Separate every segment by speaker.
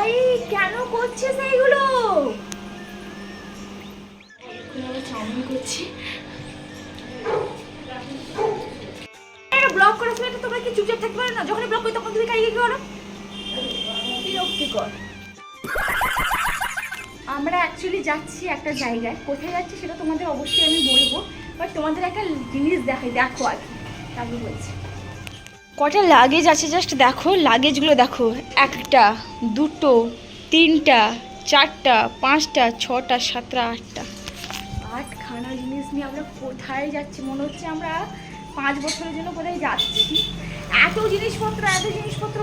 Speaker 1: ভাই, কেন করছিস এইগুলো? চাউমিন করছি ব্লক করার সময় তোমরা কি চুপচাপ থাকতে পারো না? যখন ব্লক করি তখন তুমি কাই কি করো? বিরক্তিকর। আমরা অ্যাকচুয়ালি যাচ্ছি একটা জায়গায়। কোথায় যাচ্ছি সেটা তোমাদের অবশ্যই আমি বলব বাট তোমাদের একটা জিনিস দেখাই, দেখো আর কি। তাই বলছি। কটা লাগেজ আছে জাস্ট দেখো লাগেজগুলো দেখো। একটা, দুটো, তিনটা, চারটা, পাঁচটা, ছটা, সাতটা, আটটা। আটখানা জিনিস নিয়ে আমরা কোথায় যাচ্ছি? মনে হচ্ছে আমরা পাঁচ বছরের জন্য কোথায় যাচ্ছি। এত জিনিসপত্র এত জিনিসপত্র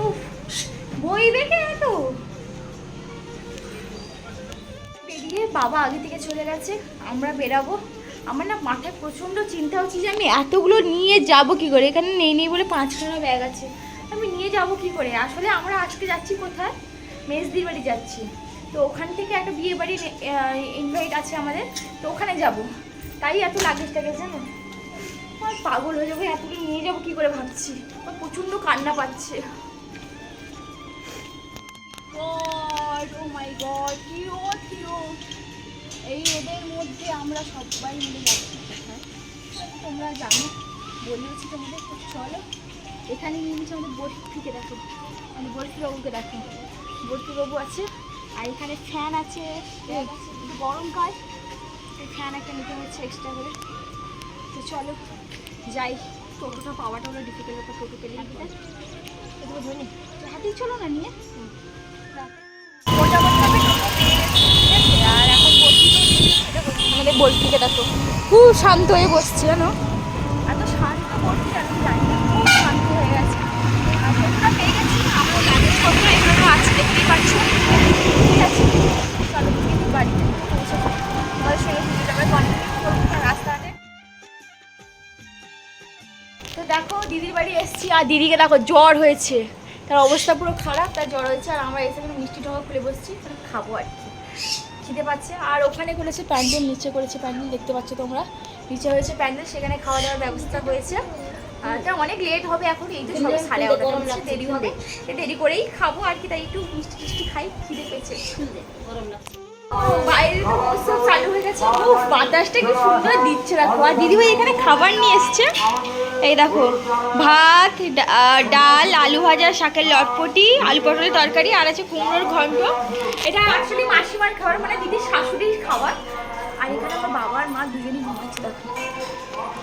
Speaker 1: বই দেখে এত। বেরিয়ে বাবা আগে থেকে চলে গেছে, আমরা বেরাবো। আমার না মাথায় প্রচণ্ড চিন্তা হচ্ছে যে আমি এতগুলো নিয়ে যাব কি করে? এখানে নেই নেই বলে পাঁচখানা ব্যাগ আছে। আমি নিয়ে যাব কি করে? আসলে আমরা আজকে যাচ্ছি কোথায়? মেজদির বাড়ি যাচ্ছি। তো ওখান থেকে একটা বিয়ে বাড়ির ইনভাইট আছে আমাদের। তো ওখানে যাব। তাই এত লাগেজ টাগেজ জানো? আর পাগল হয়ে যাব, এতগুলো নিয়ে যাব কি করে ভাবছি? আমার প্রচণ্ড কান্না পাচ্ছে। ও মাই গড এই রোদের মধ্যে আমরা সবাই মিলে যাচ্ছি। কোথায় তোমরা জানো, বলেওছি তোমাদের চলো। এখানে নিয়ে নিচ্ছে আমাদের বরফিকে দেখো। মানে বরফিবাবুকে দেখো। বরফিবাবু আছে, আর এখানে ফ্যান আছে। গরমকাল ফ্যান একটা নিতে হচ্ছে এক্সট্রা করে। তো চলো, যাই। টোটোটা পাওয়াটা হলো ডিফিকাল্ট ব্যাপার টোটো পেলে হাতেই চলো না নিয়ে মোটামুটি টোটো পেয়ে গেছি ঠিক আছে? আর এখন বলছি বলছিকে দেখো খুব শান্ত হয়ে বসছে, জানো? এত শান্ত শান্ত হয়ে গেছে। এগুলো দেখতেই ঠিক আছে তো দেখো, দিদির বাড়ি এসেছি, আর দিদিকে দেখো, জ্বর হয়েছে। তার অবস্থা পুরো খারাপ, তার জ্বর হয়েছে, আর আমরা এসে মিষ্টি ঢোকা খুলে বসছি খাব আর কি। খিদে পাচ্ছে। আর ওখানে করেছে প্যান্ডেল নিচে করেছে প্যান্ডেল দেখতে পাচ্ছ তোমরা। নিচে হয়েছে প্যান্ডেল সেখানে খাওয়া দাওয়ার ব্যবস্থা হয়েছে। তা অনেক লেট হবে এখন এই তো সব সাড়ে এগারোটা দেরি হবে। দেরি করেই খাব আর কি তাই একটু মিষ্টি টিষ্টি খাই খিদে পেয়েছে। বাইরে তো চালু হয়ে গেছে। বাতাসটা কি সুন্দর দিচ্ছে দেখো। আর দিদিভাই এখানে খাবার নিয়ে এসছে। এই দেখো, ভাত ডাল, আলু ভাজা, শাকের লটপটি, আলু পটলের তরকারি, আর আছে কুমড়োর ঘন্ট। এটা অ্যাকচুয়ালি মাসিমার খাবার মানে দিদির শাশুড়ির খাবার। আর এখানে আমার বাবা আর মা দুজনেই ঘুমাচ্ছে, দেখো।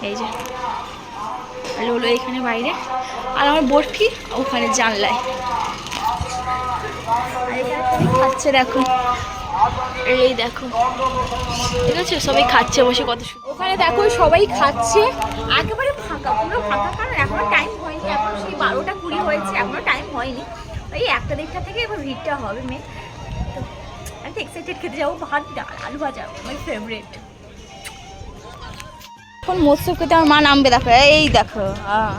Speaker 1: এই যে আর লোলো এখানে বাইরে। আর আমার বরফি ওখানে জানলায়। আর এখানে খাচ্ছে, দেখো? এই দেখো। ঠিক আছে? সবাই খাচ্ছে বসে কত সুন্দর। ওখানে দেখো সবাই খাচ্ছে। একেবারে ফাঁকা পুরো ফাঁকা কারণ এখনও টাইম হয়নি। এখন সেই বারোটা কুড়ি হয়েছে এখনও টাইম হয়নি। এই একটা দেড়টা থেকে এবার ভিড়টা হবে মেন তো আমি তো এক্সাইটেড খেতে যাব। ভাত ডাল আলু ভাজা মাই ফেভারিট এখন মৎস্য খেতে আমার মা নামবে দেখো। এই দেখো হ্যাঁ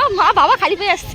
Speaker 1: আহ, মা বাবা খালি পেয়ে আসছে।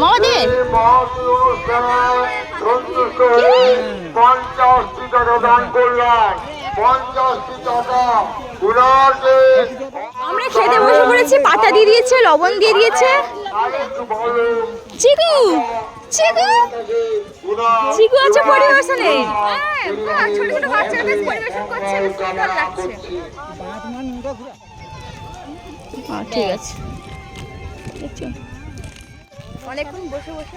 Speaker 1: মামা দে।
Speaker 2: পঞ্চাশটি টাকা দান করলাম পঞ্চাশটি টাকা
Speaker 1: আমরা খেতে বসে পড়েছি পাতা দিয়ে দিয়েছে লবণ দিয়ে দিয়েছে। চিকু চিকু। চিকু আছে পরিবেশনে। হ্যাঁ ছোট ছোট বাচ্চারা বেশ পরিবেশন করছে বেশ সুন্দর লাগছে। ঠিক আছে। অনেকক্ষণ বসে বসে,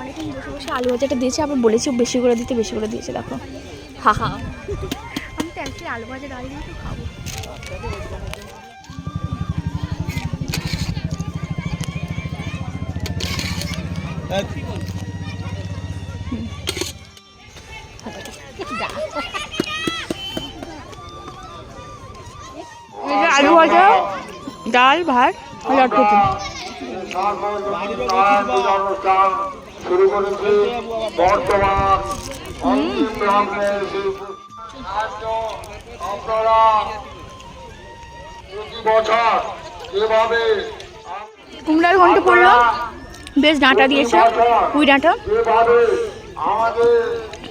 Speaker 1: অনেকক্ষণ বসে বসে আলু ভাজাটা দিয়েছে, আবার বলেছি বেশি করে দিতে, বেশি করে দিয়েছে, দেখো। হা হা। আমি তো অ্যাকচুয়ালি আলু ভাজা ডাল দিয়ে খাব। আলু ভাজা, ডাল, ভাত, লটপটি। কুমড়ার ঘন্ট পড়ল। বেশ ডাঁটা দিয়েছে। পুঁই ডাঁটা।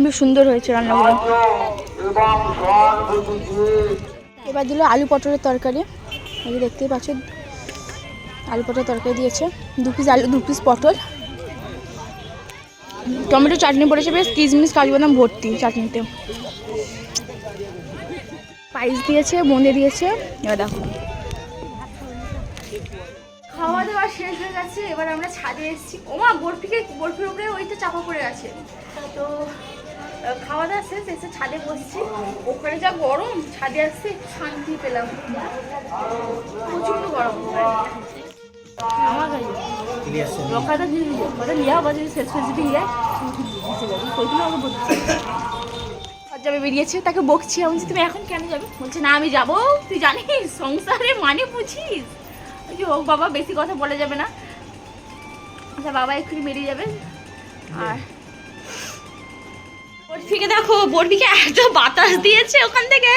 Speaker 1: বেশ সুন্দর হয়েছে রান্নাগুলো। এবার দিল আলু পটলের তরকারি। দেখতেই পাচ্ছেন আলু পটলের তরকারি দিয়েছে। দু পিস আলু, দু পিস পটল। টমেটো চাটনি পড়েছে বেশ, কিশমিশ কাজু বাদাম ভর্তি চাটনিতে। পাইস দিয়েছে, বোঁদে দিয়েছে। এবার দেখো। খাওয়া দাওয়া শেষ হয়ে গেছে, এবার আমরা ছাদে এসেছি। ওমা বরফিকে বরফির উপরে ওইটা চাপা পড়ে গেছে তো খাওয়া দাওয়া শেষ, এসে ছাদে বসছি। ওখানে যা গরম, ছাদে আসছে শান্তি পেলাম। প্রচণ্ড গরম। আমার কাছে লকাটা দিয়ে দিল লিয়া বাজে শেষ হয়ে যদি লিয়া ওইগুলো আমাকে বলছে যাবে বেরিয়েছে, তাকে বকছি। আমি তুমি এখন কেন যাবে? বলছে, না, আমি যাব। তুই জানিস, সংসারে মানে বুঝিস? হোক বাবা, বেশি কথা বলা যাবে না। আচ্ছা বাবা এক্ষুনি বেরিয়ে যাবে। আর বরফিকে দেখো বরফিকে এত বাতাস দিয়েছে ওখান থেকে।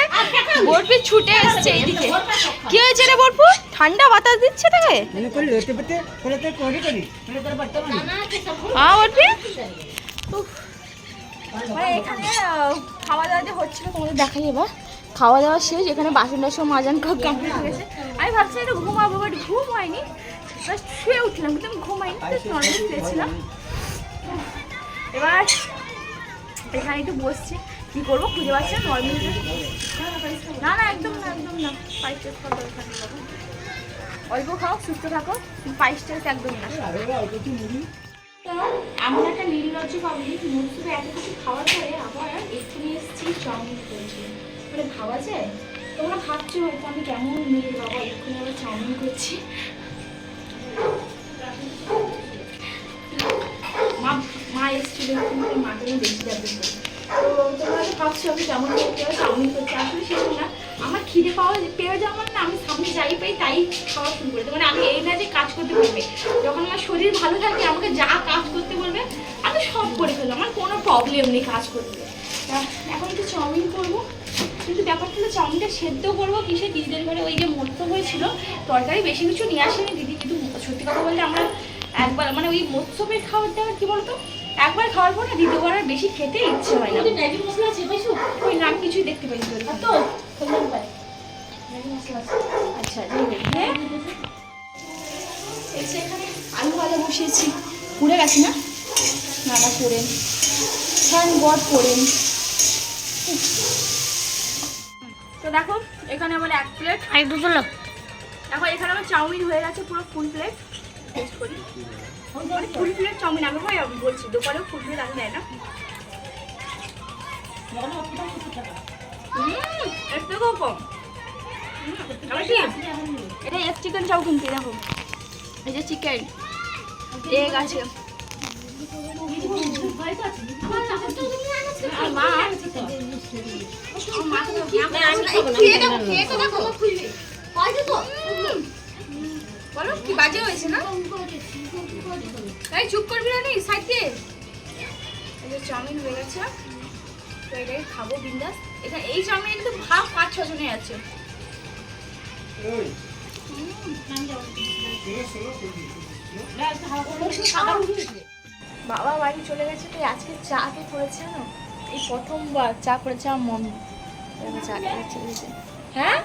Speaker 1: বরফি ছুটে এসছে এইদিকে। কি হয়েছে রে বরফু ঠান্ডা বাতাস দিচ্ছে তাকে? হ্যাঁ বরফি এখানে খাওয়া দাওয়া যে হচ্ছিল তোমাদের দেখাই এবার। খাওয়া দাওয়া শেষ এখানে বাসন টাসন মাজান কমপ্লিট হয়ে গেছে। আমি ভাবছি একটু ঘুমাবো বাট ঘুম হয়নি। জাস্ট শুয়ে উঠলাম কিন্তু আমি ঘুমাইনি জাস্ট নর্মালি শুয়েছিলাম এবার এখানে একটু বসছি। কি করব? খুঁজে পাচ্ছি না নর্মালি না না, একদম না একদম না। পাইস টেস্ট করার দরকার নেই অল্প খাও, সুস্থ থাকো। পাইস টেস্ট একদম না। এমন একটা নির্লজ্জ পাবলিক মুসুরে এত কিছু খাওয়ার পরে আবার এক্ষুনি এসেছি চাউমিন করছি। মানে ভাবা যায়? তোমরা ভাবছ হয়তো আমি কেমন মেয়ে বাবা, এক্ষুনি আবার চাউমিন করছি। বেশি যাবে তো হয়তো ভাবছ আমি কেমন করতে হবে চাউমিন করছি। আসলে সেরকম না, আমার খিদে পাওয়া পেয়ে যাওয়া মানে না, আমি সামনে যাই পাই তাই খাওয়া শুরু করে। মানে আমি এই না যে কাজ করতে বলবে যখন আমার শরীর ভালো থাকে, আমাকে যা কাজ করতে বলবে, আমি সব করে ফেলব। আমার কোনো প্রবলেম নেই কাজ করতে। এখন একটু চাউমিন করব। কিন্তু ব্যাপারটা হলো চাউমিনটা সেদ্ধ করব কিসে? দিদিদের ঘরে ওই যে মত্ত হয়েছিল, তরকারি বেশি কিছু নিয়ে আসেনি দিদি। কিন্তু সত্যি কথা বলতে আমরা একবার মানে ওই মৎস্যপের খাবার দাবার কি বলতো? একবার খাওয়ার পর না দ্বিতীয়বার আর বেশি খেতে ইচ্ছে হয় না। ওই নাম কিছুই দেখতে পাই তো। আচ্ছা হ্যাঁ? এখানে আলু ভাজা বসিয়েছি। পুড়ে গেছে না? না না পড়েন থ্যাংক গড পড়েন তো দেখো এখানে আমার এক প্লেট আর দুটো দেখো এখানে আমার চাউমিন হয়ে গেছে পুরো ফুল প্লেট টেস্ট মানে ফুল প্লেট চাউমিন আমি ভাই আমি বলছি দোকানেও ফুল প্লেট আমি দেয় না এর থেকেও? এটা এগ চিকেন চাও কিনতে দেখো এই চিকেন এগ আছে মা বলো কি বাজে হয়েছে না? তাই চুপ করবি না নি সাইড এই যে চাউমিন হয়ে গেছে। তো এটাই খাব বিন্দাস। এখানে এই চাউমিন কিন্তু ভাব পাঁচ ছজনে আছে। বাবা বাড়ি চলে গেছে তো আজকে চা কে করেছে না এই প্রথমবার চা করেছে আমার মম্মি। চা হ্যাঁ?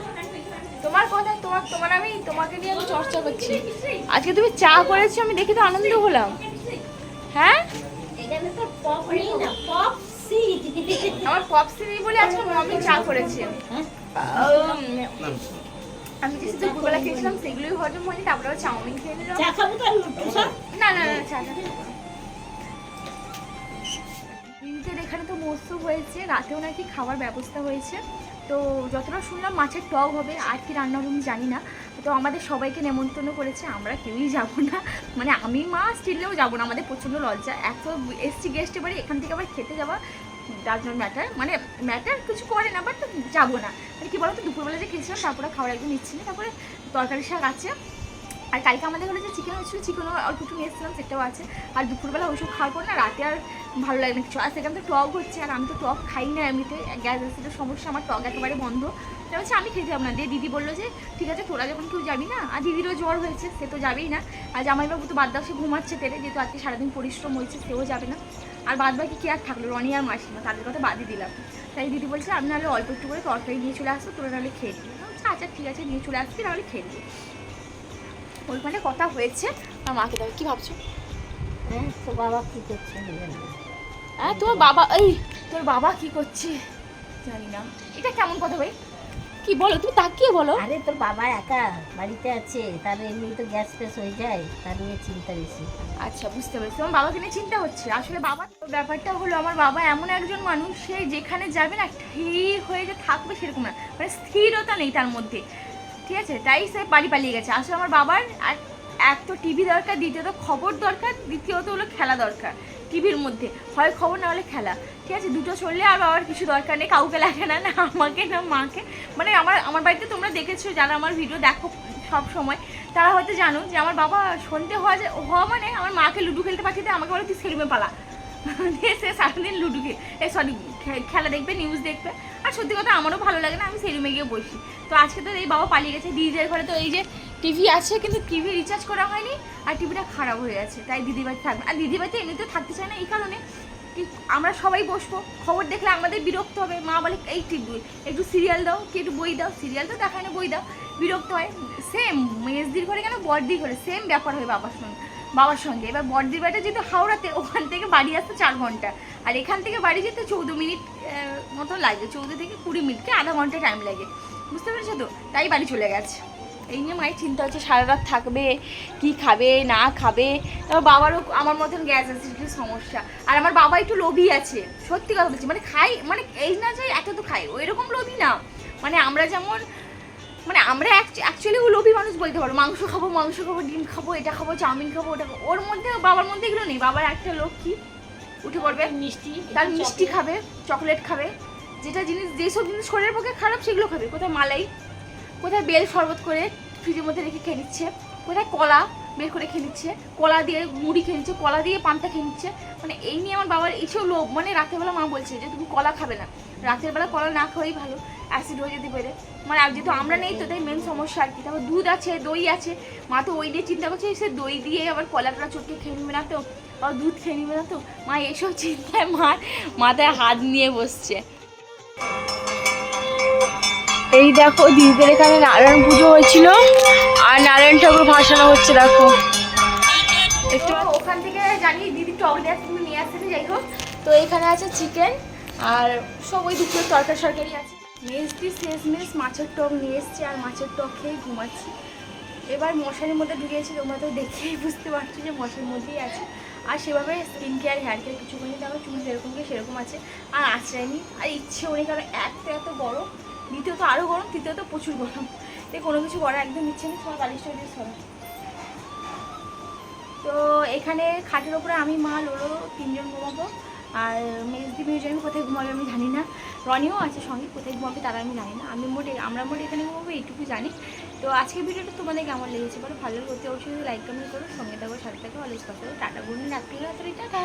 Speaker 1: তোমার কথা তোমার তোমার আমি তোমাকে নিয়ে আমি চর্চা করছি। আজকে তুমি চা করেছ আমি দেখে তো আনন্দ হলাম। হ্যাঁ? আমার পপ বলে আজকে মম্মি চা করেছে। আমি যে দুপুরবেলা খেয়েছিলাম সেগুলোই হজম হয়নি তারপরে আবার চাউমিন খেয়ে নিলাম। না না না চা চা। এখানে তো মস্ত হয়েছে রাতেও নাকি খাবার ব্যবস্থা হয়েছে। তো যতটা শুনলাম মাছের টক হবে, আর কি রান্না হবে আমি জানি না। তো আমাদের সবাইকে নেমন্তন্ন করেছে, আমরা কেউই যাব না। মানে আমি মা স্টিলেও যাব না, আমাদের প্রচণ্ড লজ্জা। এত এসছি গেস্ট এবারে এখান থেকে আবার খেতে যাওয়া ডাজ নট ম্যাটার মানে ম্যাটার কিছু করে না বাট যাব না। মানে কী বলো তো দুপুরবেলা যে খেয়েছিলাম, তারপরে খাওয়ার একদম ইচ্ছে নেই। তারপরে তরকারি শাক আছে। আর কালকে আমাদের ঘরে যে চিকেন হয়েছিল চিকেনও অল্প একটু নিয়ে এসেছিলাম, সেটাও আছে। আর দুপুরবেলা ওইসব খাওয়ার পর না রাতে আর ভালো লাগে না কিছু। আর সেখানে তো টক হচ্ছে, আর আমি তো টক খাই না এমনিতে। গ্যাস অ্যাসিডের সমস্যা, আমার টক একেবারে বন্ধ। তাই হচ্ছে আমি খেতে যাব না। দিয়ে দিদি বলল যে, ঠিক আছে, তোরা যখন কেউ যাবি না? আর দিদিরও জ্বর হয়েছে, সে তো যাবেই না। আর জামাইবাবু তো বাদ সে ঘুমাচ্ছে তেরে, যেহেতু আজকে সারাদিন পরিশ্রম হয়েছে, সেও যাবে না। আর বাদ বাকি কে আর থাকল? রনি আর মাসিমা, তাদের কথা বাদই দিলাম। তাই দিদি বলছে, আমি নাহলে অল্প একটু করে তরকারি নিয়ে চলে আসব, তোরা নাহলে খেয়ে দিবি আচ্ছা আচ্ছা ঠিক আছে, নিয়ে চলে আসবি নাহলে খেয়ে দিবি ওইখানে কথা হয়েছে। আর মাকে দেবে কি ভাবছ?
Speaker 3: হ্যাঁ তো বাবা কি করছে।
Speaker 1: হ্যাঁ তোর বাবা এই তোর বাবা কি করছে জানি না। এটা কেমন কথা ভাই? কি বলো তুমি তাকিয়ে বলো।
Speaker 3: আরে তোর বাবা একা বাড়িতে আছে তার এমনি তো গ্যাস ফ্যাস হয়ে যায় তার নিয়ে চিন্তা বেশি।
Speaker 1: আচ্ছা বুঝতে পেরেছি। আমার বাবাকে নিয়ে চিন্তা হচ্ছে? আসলে বাবা ব্যাপারটা হলো আমার বাবা এমন একজন মানুষ সে যেখানে যাবে না স্থির হয়ে যে থাকবে সেরকম না। মানে স্থিরতা নেই তার মধ্যে। ঠিক আছে? তাই সে বাড়ি পালিয়ে গেছে। আসলে আমার বাবার এক- তো টিভি দরকার, দ্বিতীয়ত খবর দরকার, দ্বিতীয়ত হলো খেলা দরকার টিভির মধ্যে। হয় খবর, না হলে খেলা। ঠিক আছে? দুটো চললে আর বাবার কিছু দরকার নেই, কাউকে লাগে না না আমাকে, না মাকে। মানে আমার আমার বাড়িতে তোমরা দেখেছ, যারা আমার ভিডিও দেখো সব সময়, তারা হয়তো জানো যে আমার বাবা সন্ধে হওয়া যে হওয়া মানে আমার মাকে লুডো খেলতে পাঠিয়ে দেয় আমাকে বলে তুই সেলুমে পালা। সে সারাদিন লুডু এই সরি খেলা দেখবে নিউজ দেখবে। আর সত্যি কথা আমারও ভালো লাগে না, আমি সেলুমে গিয়ে বসি। তো আজকে তো এই বাবা পালিয়ে গেছে, দিদিদের ঘরে তো এই যে টিভি আছে, কিন্তু টিভি রিচার্জ করা হয়নি আর টিভিটা খারাপ হয়ে আছে তাই দিদি বাড়ি থাকবে। আর দিদি বাড়িতে এমনিতেও থাকতে চায় না, এই কারণে কি আমরা সবাই বসবো, খবর দেখলে আমাদের বিরক্ত হবে। মা বলে, এই টিভি একটু সিরিয়াল দাও, কি একটু বই দাও? সিরিয়াল তো দেখায় না, বই দাও। বিরক্ত হয়। সেম মেজদির ঘরে কেন, বড়দির ঘরে সেম ব্যাপার হয় বাবার সঙ্গে। বাবার সঙ্গে। এবার বড়দির বাড়িটা যেহেতু হাওড়াতে, ওখান থেকে বাড়ি আসতে চার ঘণ্টা। আর এখান থেকে বাড়ি যেতে চৌদ্দ মিনিট মতো লাগে চৌদ্দ থেকে কুড়ি মিনিটকে আধা ঘণ্টা টাইম লাগে। বুঝতে পেরেছ তো? তাই বাড়ি চলে গেছে। এই নিয়ে মায়ের চিন্তা হচ্ছে সারা রাত থাকবে, কি খাবে, না খাবে। তারপর বাবারও আমার মতন গ্যাস অ্যাসিডিটির সমস্যা। আর আমার বাবা একটু লোভী আছে, সত্যি কথা বলছি। মানে খাই মানে এই না যে এত তো খাই ওই রকম লোভী না। মানে আমরা যেমন মানে আমরা অ্যাকচুয়ালি ও লোভী মানুষ বলতে পারো। মাংস খাব মাংস খাব ডিম খাব এটা খাব চাউমিন খাব ওটা খাব। ওর মধ্যে বাবার মধ্যে এগুলো নেই। বাবার একটা লোক কি? উঠে পড়বে। মিষ্টি তার মিষ্টি খাবে চকলেট খাবে। যেটা জিনিস যেসব জিনিস শরীরের পক্ষে খারাপ সেগুলো খাবে। কোথায় মালাই কোথায় বেল শরবত করে ফ্রিজের মধ্যে রেখে খেয়ে নিচ্ছে কোথায় কলা বের করে খেয়ে নিচ্ছে, কলা দিয়ে মুড়ি খেয়ে নিচ্ছে, কলা দিয়ে পান্তা খেয়ে নিচ্ছে। মানে এই নিয়ে আমার বাবার এইসব লোভ। মানে রাতেরবেলা মা বলছে যে, তুমি কলা খাবে না। রাতের বেলা কলা না খাওয়াই ভালো অ্যাসিড হয়ে যেতে পারে। মানে আর যেহেতু আমরা নেই, তো তাই মেন সমস্যা আর কি। তারপর দুধ আছে, দই আছে। মা তো ওই নিয়ে চিন্তা করছে, সে দই দিয়ে আবার কলাটা চটকে খেয়ে নেবে না তো? আবার দুধ খেয়ে নেবে না তো? মা এইসব চিন্তায় মার মাথায় হাত নিয়ে বসছে। এই দেখো দিদিদের এখানে নারায়ণ পুজো হয়েছিল, আর নারায়ণ ঠাকুর ভাসানো হচ্ছে, দেখো। একটু ওখান থেকে জানি দিদি টক তুমি নিয়ে আসতে যাই হোক তো এখানে আছে চিকেন, আর সব ওই দুপুরের তরকারি সরকারি আছে। মেজদি শেষ মেস, মাছের টক নিয়ে এসছে, আর মাছের টক খেয়ে ঘুমাচ্ছি। এবার মশারির মধ্যে ঢুকিয়েছি তোমরা তো দেখেই বুঝতে পারছ যে মশারির মধ্যেই আছে। আর সেভাবে স্কিন কেয়ার হেয়ার কেয়ার কিছু করিনি তারপর চুল যেরকম সেরকম আছে। আর আশ্রয়নি আর ইচ্ছে অনেক কারণ এক এত বড় দ্বিতীয়ত আরও গরম, তৃতীয়ত প্রচুর গরম। তাই কোনো কিছু করার একদম ইচ্ছে নেই, তোমার বালিশটা দিয়ে সরো তো এখানে খাটের ওপরে আমি, মা, লোলো তিনজন ঘুমাবো। আর মেজদি মিউজিয়াম কোথায় ঘুমাবে আমি জানি না। রনিও আছে সঙ্গে, কোথায় ঘুমাবে তারা আমি জানি না। আমি মোটে, আমরা মোটে এখানে ঘুমাবো, এইটুকু জানি। তো আজকের ভিডিওটা তোমাদের কেমন লেগেছে বলো? ভালো করতে অবশ্যই লাইক, কমেন্ট করো। সঙ্গে থাকো, সাথে থাকো। অলওয়েজ কথা টাটা গুড নাইট টাটা।